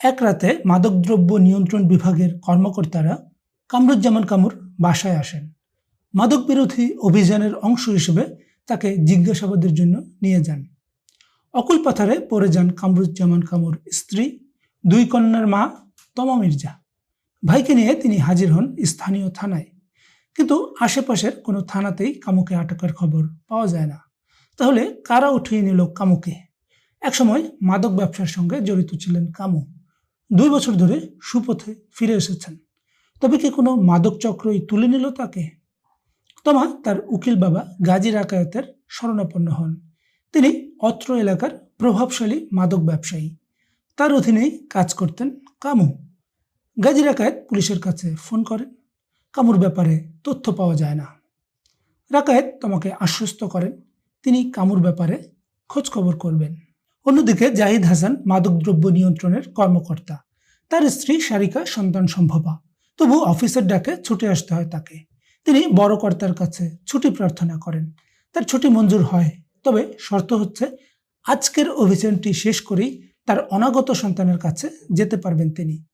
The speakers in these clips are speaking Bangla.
এক রাতে মাদকদ্রব্য নিয়ন্ত্রণ বিভাগের কর্মকর্তারা কামরুজ্জামান কামুর বাসায় আসেন। মাদক বিরোধী অভিযানের অংশ হিসেবে তাকে জিজ্ঞাসাবাদের জন্য নিয়ে যান। অকুল পাথারে পড়ে যান কামরুজ্জামান কামুর স্ত্রী, দুই কন্যার মা তমা মির্জা। ভাইকে নিয়ে তিনি হাজির হন স্থানীয় থানায়। কিন্তু আশেপাশের কোনো থানাতেই কামুকে আটকের খবর পাওয়া যায় না। তাহলে কারা উঠিয়ে নিল কামুকে? একসময় মাদক ব্যবসার সঙ্গে জড়িত ছিলেন কামু। দুই বছর ধরে সুপথে ফিরে এসেছেন। তবে কি কোনো মাদক চক্রই তুলে নিল তাকে? তমা তার উকিল বাবা গাজী রাকায়তের শরণাপন্ন হন। তিনি অত্র এলাকার প্রভাবশালী মাদক ব্যবসায়ী। তার অধীনেই কাজ করতেন কামু। গাজী রাকায়েত পুলিশের কাছে ফোন করেন। কামুর ব্যাপারে তথ্য পাওয়া যায় না। রাকায়েত তোমাকে আশ্বস্ত করেন। তিনি কামুর ব্যাপারে খোঁজখবর করবেন। অন্যদিকে জাহিদ হাসান মাদকদ্রব্য নিয়ন্ত্রণের কর্মকর্তা। তার স্ত্রী সারিকা সন্তান সম্ভবা। তবু অফিসের ডাকে ছুটে আসতে হয় তাকে। তিনি বড় কর্তার কাছে ছুটি প্রার্থনা করেন। তার ছুটি মঞ্জুর হয়। তবে শর্ত হচ্ছে, আজকের অভিযানটি শেষ করেই তার অনাগত সন্তানের কাছে যেতে পারবেন তিনি।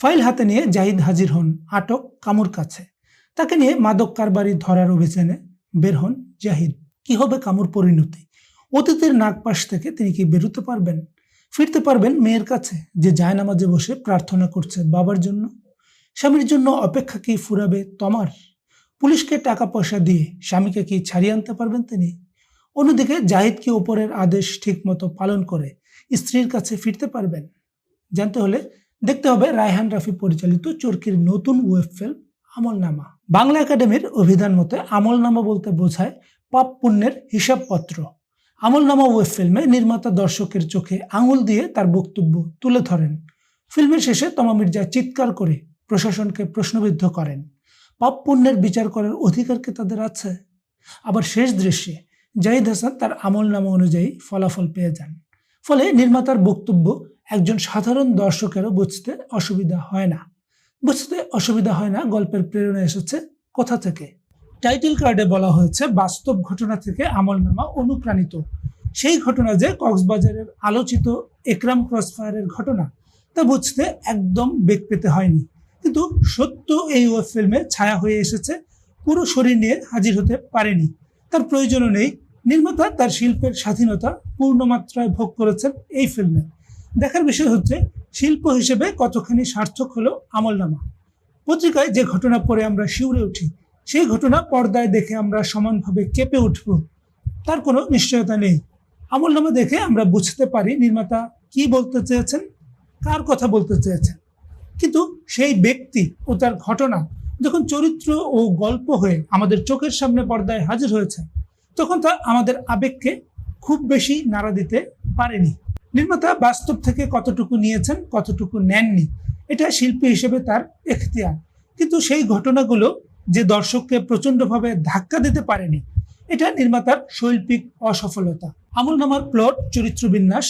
ফাইল হাতে নিয়ে জাহিদ হাজির হন আটক কামুর কাছে। তাকে নিয়ে মাদক কারবারি ধরার অভিযানে বের হন জাহিদ। কি হবে কামুর পরিণতি? অতীতের নাগপাশ থেকে তিনি কি বেরোতে পারবেন? ফিরতে পারবেন মেয়ের কাছে, যে জায়নামাজে বসে প্রার্থনা করছে বাবার জন্য। স্বামীর জন্য অপেক্ষা কি ফুরাবে তমার? পুলিশকে টাকা পয়সা দিয়ে স্বামীকে কি ছাড়িয়ে আনতে পারবেন তিনি? অন্যদিকে জাহিদ কি ওপরের আদেশ ঠিকমতো পালন করে স্ত্রীর কাছে ফিরতে পারবেন? জানতে হলে দেখতে হবে রায়হান রাফি পরিচালিত চরকির নতুন ওয়েব ফিল্ম আমলনামা। বাংলা একাডেমির অভিধান মতে আমলনামা বলতে বোঝায় পাপ পুণ্যের হিসাবপত্র। আমলনামা ওয়েব ফিল্মে নির্মাতা দর্শকের চোখে আঙুল দিয়ে তার বক্তব্য তুলে ধরেন। ফিল্মের শেষে তমা মির্জা চিৎকার করে প্রশাসনকে প্রশ্নবিদ্ধ করেন, পাপ পুণ্যের বিচার করার অধিকার কি তাদের আছে? আবার শেষ দৃশ্যে জাহিদ হাসান তার আমলনামা অনুযায়ী ফলাফল পেয়ে যান। ফলে নির্মাতার বক্তব্য একজন সাধারণ দর্শকেরও বুঝতে অসুবিধা হয় না। বুঝতে অসুবিধা হয় না গল্পের প্রেরণা এসেছে কোথা থেকে? টাইটেল কার্ডে বলা হয়েছে, বাস্তব ঘটনা থেকে আমলনামা অনুপ্রাণিত সেই ঘটনা যে কক্সবাজারের আলোচিত একরাম ক্রসফায়ারের ঘটনা, তা বুঝতে একদম বেগ পেতে হয়নি। কিন্তু সত্য এই ওয়েব ফিল্মে ছায়া হয়ে এসেছে, পুরো শরীর নিয়ে হাজির হতে পারেনি। তার প্রয়োজনও নেই। নির্মাতা তার শিল্পের স্বাধীনতা পূর্ণমাত্রায় ভোগ করেছেন এই ফিল্মে। দেখার বিষয় হচ্ছে, শিল্প হিসেবে কতখানি সার্থক হলো আমলনামা। পত্রিকায় যে ঘটনা পড়ে আমরা শিউরে উঠি, সেই ঘটনা পর্দায় দেখে আমরা সমানভাবে কেঁপে উঠব। তার কোনো নিশ্চয়তা নেই। আমলনামা দেখে আমরা বুঝতে পারি নির্মাতা কি বলতে চেয়েছেন, কার কথা বলতে চেয়েছেন। কিন্তু সেই ব্যক্তি ও তার ঘটনা যখন চরিত্র ও গল্প হয়ে আমাদের চোখের সামনে পর্দায় হাজির হয়েছে, তখন তা আমাদের আবেগকে খুব বেশি নাড়া দিতে পারেনি। নির্মাতা বাস্তব থেকে কতটুকু নিয়েছেন, কতটুকু নেননি, এটা শিল্পী হিসেবে তার এখতিয়ার। কিন্তু সেই ঘটনাগুলো যে দর্শককে প্রচণ্ডভাবে ধাক্কা দিতে পারেনি, এটা নির্মাতার শৈল্পিক অসফলতা। আমলনামার প্লট, চরিত্র বিন্যাস,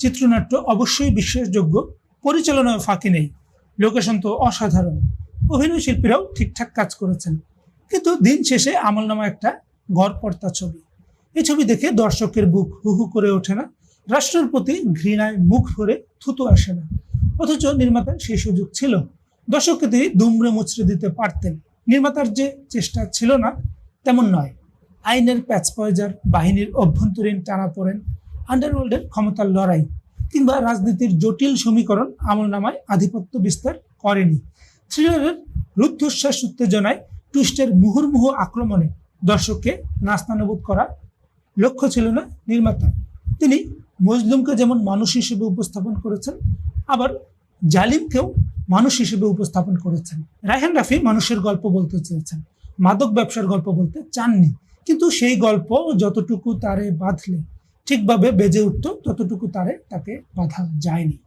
চিত্রনাট্য অবশ্যই বিশ্বাসযোগ্য, পরিচালনায় ফাঁকি নেই, লোকেশন তো অসাধারণ, অভিনয় শিল্পীরাও ঠিকঠাক কাজ করেছেন। কিন্তু দিন শেষে আমলনামা একটা গড়পর্তা ছবি। এই ছবি দেখে দর্শকের বুক হু হু করে ওঠে না, রাষ্ট্রের প্রতি ঘৃণায় মুখ ভরে থুতু আসে না। অথচ নির্মাতার সেই সুযোগ ছিল, দর্শককে তিনি দুমড়ে মুচড়ে দিতে পারতেন। নির্মাতার যে চেষ্টা ছিল না, তেমন নয়। আইনের প্যাচপয়জার বাহিনীর অভ্যন্তরীণ টানাপোড়েন আন্ডারওয়ার্ল্ডের ক্ষমতার লড়াই। কিংবা রাজনীতির জটিল সমীকরণ আমলনামায় আধিপত্য বিস্তার করেনি। থ্রিলারের রুদ্ধশ্বাস উত্তেজনায় টুইস্টের মুহুর্মুহ আক্রমণে দর্শককে নাস্তানুবোধ করা লক্ষ্য ছিল না নির্মাতা। তিনি মজলুমকে যেমন মানুষ হিসেবে উপস্থাপন করেছেন, আবার জালিমকেও মানুষ হিসেবে উপস্থাপন করেছেন। রায়হান রাফি মানুষের গল্প বলতে চেয়েছেন। মাদক ব্যবসার গল্প বলতে চাননি। কিন্তু সেই গল্প যতটুকু তারে বাঁধলে ঠিকভাবে বেজে উঠত ততটুকু তারে তাকে বাঁধা যায়নি।